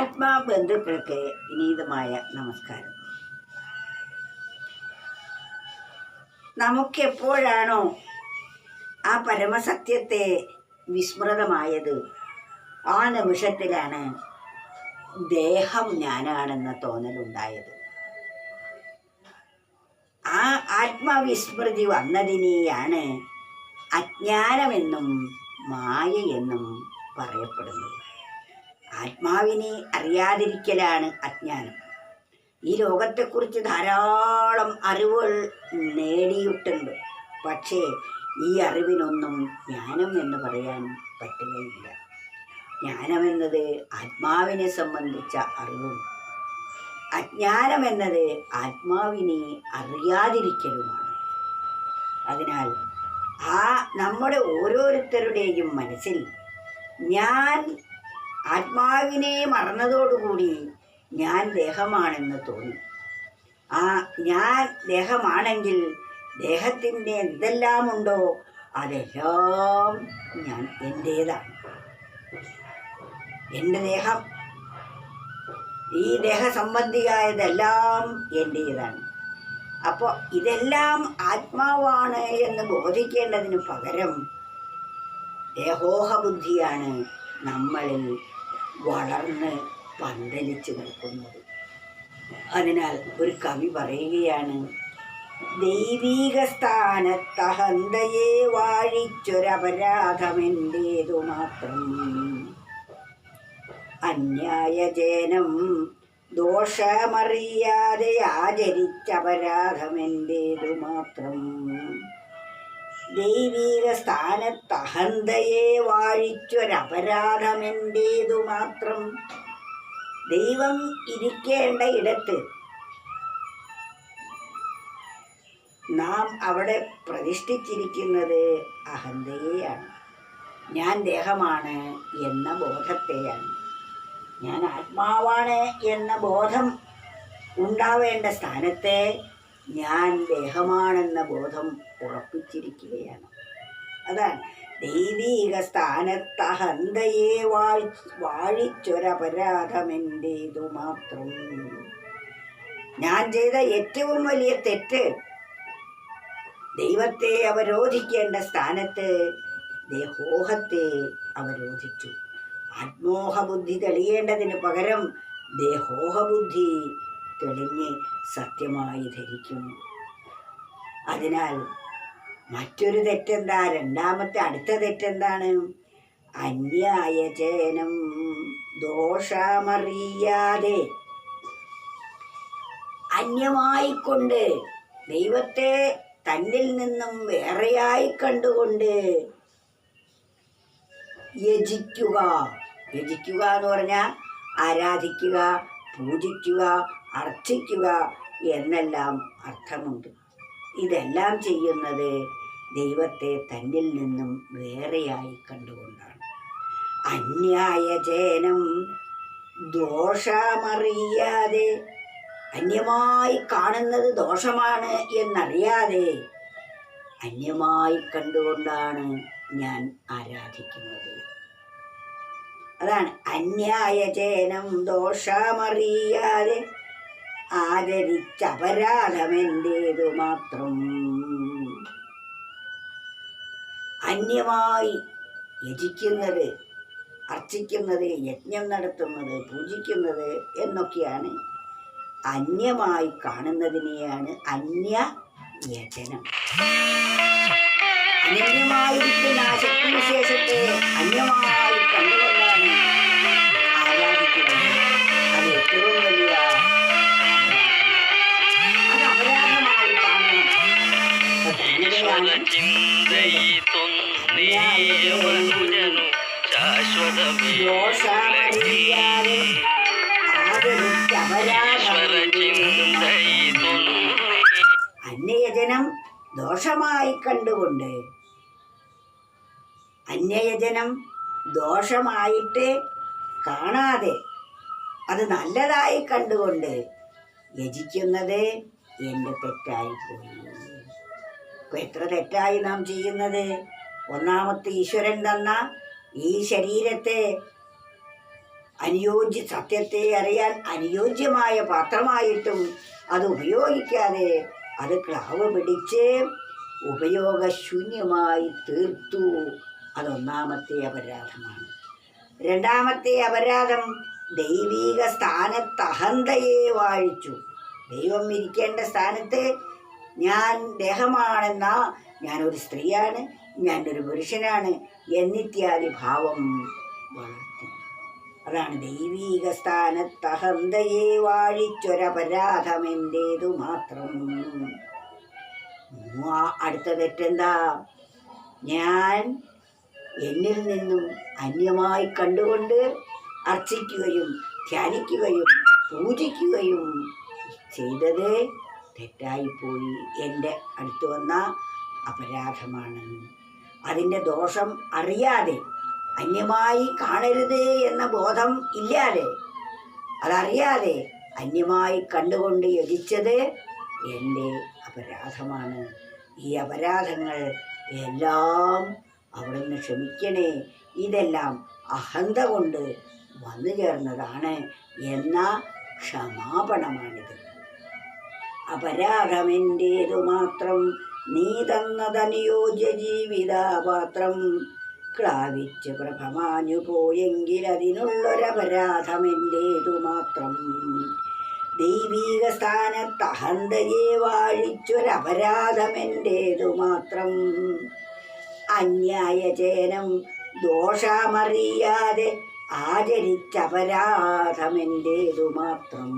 ആത്മാബന്ധുക്കൾക്ക് വിനീതമായ നമസ്കാരം. നമുക്കെപ്പോഴാണോ ആ പരമസത്യത്തെ വിസ്മൃതമായത്? ആ നിമിഷത്തിലാണ് ദേഹം ഞാനാണെന്ന തോന്നലുണ്ടായത്. ആ ആത്മവിസ്മൃതി വന്നതിനെയാണ് അജ്ഞാനമെന്നും മായയെന്നും പറയപ്പെടുന്നത്. ആത്മാവിനെ അറിയാതിരിക്കലാണ് അജ്ഞാനം. ഈ ലോകത്തെക്കുറിച്ച് ധാരാളം അറിവുകൾ നേടിയിട്ടുണ്ട്. പക്ഷേ ഈ അറിവിനൊന്നും ജ്ഞാനം എന്ന് പറയാൻ പറ്റുകയില്ല. ജ്ഞാനമെന്നത് ആത്മാവിനെ സംബന്ധിച്ച അറിവും. അജ്ഞാനമെന്നത് ആത്മാവിനെ അറിയാതിരിക്കലുമാണ്. അതിനാൽ ആ നമ്മുടെ ഓരോരുത്തരുടെയും മനസ്സിൽ ഞാൻ ആത്മാവിനെ മറന്നതോടുകൂടി ഞാൻ ദേഹമാണെന്ന് തോന്നി. ആ ഞാൻ ദേഹമാണെങ്കിൽ ദേഹത്തിന്റെ എന്തെല്ലാം ഉണ്ടോ അതെല്ലാം ഞാൻ എന്റേതാണ്. എന്റെ ദേഹം ഈ ദേഹസംബന്ധിയായതെല്ലാം എന്റേതാണ്. അപ്പോൾ ഇതെല്ലാം ആത്മാവാണ് എന്ന് ബോധിക്കേണ്ടതിന് പകരം ദേഹോഹബുദ്ധിയാണ് നമ്മളിൽ വളർന്ന് പന്തലിച്ച് നിൽക്കുന്നത് അതിനാൽ ഒരു കവി പറയുകയാണ് ദൈവീക സ്ഥാനത്തഹന്തയെ വാഴിച്ചൊരപരാധമെന്തേതു മാത്രം? അന്യായജേനം ദോഷമറിയാതെ ആചരിച്ചപരാധമെന്തേതു മാത്രം? ദൈവീക സ്ഥാനത്തഹന്തയെ വാഴിച്ചൊരപരാധമെന്റേതു മാത്രം. ദൈവം ഇരിക്കേണ്ട ഇടത്ത് നാം അവിടെ പ്രതിഷ്ഠിച്ചിരിക്കുന്നത് അഹന്തയെയാണ്. ഞാൻ ദേഹമാണ് എന്ന ബോധത്തെയാണ്. ഞാൻ ആത്മാവാണ് എന്ന ബോധം ഉണ്ടാവേണ്ട സ്ഥാനത്തെ ഞാൻ ദേഹമാണെന്ന ബോധം ഉറപ്പിച്ചിരിക്കുകയാണ്. അതാണ് ദൈവീക സ്ഥാനത്തഹന്തയെ വാഴി വാഴിച്ചൊരപരാധമെന്റേതു മാത്രം. ഞാൻ ചെയ്ത ഏറ്റവും വലിയ തെറ്റ് ദൈവത്തെ അവരോധിക്കേണ്ട സ്ഥാനത്ത് ദേഹോഹത്തെ അവരോധിച്ചു. ആത്മോഹബുദ്ധി തെളിയേണ്ടതിന് പകരം ദേഹോഹബുദ്ധി തെളിഞ്ഞ് സത്യമായി ധരിക്കും അതിനാൽ മറ്റൊരു തെറ്റെന്താ? രണ്ടാമത്തെ അടുത്ത തെറ്റെന്താണ്? അന്യായചേനം ദോഷമറിയാതെ അന്യമായിക്കൊണ്ട് ദൈവത്തെ തന്നിൽ നിന്നും വേറെയായി കണ്ടുകൊണ്ട് യജിക്കുക. യജിക്കുക എന്ന് പറഞ്ഞാൽ ആരാധിക്കുക പൂജിക്കുക അർച്ചിക്കുക എന്നെല്ലാം അർത്ഥമുണ്ട്. ഇതെല്ലാം ചെയ്യുന്നത് ദൈവത്തെ തന്നിൽ നിന്നും വേറെയായി കണ്ടുകൊണ്ടാണ്. അന്യായ അന്യായചേനം ദോഷമറിയാതെ അന്യമായി കാണുന്നത് ദോഷമാണ് എന്നറിയാതെ അന്യമായി കണ്ടുകൊണ്ടാണ് ഞാൻ ആരാധിക്കുന്നത്. അതാണ് അന്യായ അന്യായചേനം ദോഷമറിയാതെ ആദരിച്ച അപരാധമെന്റേതു മാത്രം അന്യമായി യജിക്കുന്നത് അർച്ചിക്കുന്നത് യജ്ഞം നടത്തുന്നത് പൂജിക്കുന്നത് എന്നൊക്കെയാണ് അന്യമായി കാണുന്നതിനെയാണ് അന്യ യജനം. അന്യമായിരിക്കുന്ന ആ ശക്തിവിശേഷത്തെ അന്യമായി അന്യയജനം ദോഷമായി കണ്ടുകൊണ്ട് അന്യയജനം ദോഷമായിട്ട് കാണാതെ അത് നല്ലതായി കണ്ടുകൊണ്ട് യജിക്കുന്നത് എന്റെ തെറ്റായിപ്പോയി ഇപ്പൊ എത്ര തെറ്റായി നാം ചെയ്യുന്നത്? ഒന്നാമത്തെ ഈശ്വരൻ തന്ന ഈ ശരീരത്തെ അനുയോജ്യ സത്യത്തെ അറിയാൻ അനുയോജ്യമായ പാത്രമായിട്ടും അത് ഉപയോഗിക്കാതെ അത് ക്ലാവ് പിടിച്ച് ഉപയോഗശൂന്യമായി തീർത്തു. അതൊന്നാമത്തെ അപരാധമാണ്. രണ്ടാമത്തെ അപരാധം ദൈവീക സ്ഥാനത്ത് അഹന്തയെ വാഴിച്ചു. ദൈവം ഇരിക്കേണ്ട സ്ഥാനത്ത് ഞാൻ ദേഹമാണെന്ന ഞാനൊരു സ്ത്രീയാണ് ഞാൻ ഒരു പുരുഷനാണ് എന്നിത്യാദി ഭാവം വളർത്തി. അതാണ് ദൈവീക സ്ഥാനത്തഹന്തയെ വാഴിച്ചൊരപരാധം എന്റേതു മാത്രം അടുത്ത തെറ്റെന്താ? ഞാൻ എന്നിൽ നിന്നും അന്യമായി കണ്ടുകൊണ്ട് അർച്ചിക്കുകയും ധ്യാനിക്കുകയും പൂജിക്കുകയും ചെയ്തത് തെറ്റായിപ്പോയി. എന്റെ അടുത്ത് വന്ന അപരാധമാണ്. അതിന്റെ ദോഷം അറിയാതെ അന്യമായി കാണരുത് എന്ന ബോധം ഇല്ലാതെ അതറിയാതെ അന്യമായി കണ്ടുകൊണ്ട് യജിച്ചത് എന്റെ അപരാധമാണ്. ഈ അപരാധങ്ങൾ എല്ലാം അവിടുന്ന് ക്ഷമിക്കണേ. ഇതെല്ലാം അഹന്ത കൊണ്ട് വന്നു ചേർന്നതാണ് എന്ന ക്ഷമാപണമാണിത്. അപരാധമെന്റേതു മാത്രം നീ തന്നതനുയോജ്യ ജീവിതാപാത്രം ക്ലാവിച്ച് പ്രഭമാഞ്ഞു പോയെങ്കിൽ അതിനുള്ളൊരപരാധമെന്റേതു മാത്രം. ദൈവീക സ്ഥാനത്ത് അഹന്തയെ വാഴിച്ചൊരപരാധമെന്റേതു മാത്രം. അന്യായചേനം ദോഷമറിയാതെ ആചരിച്ചപരാധമെന്റേതു മാത്രം.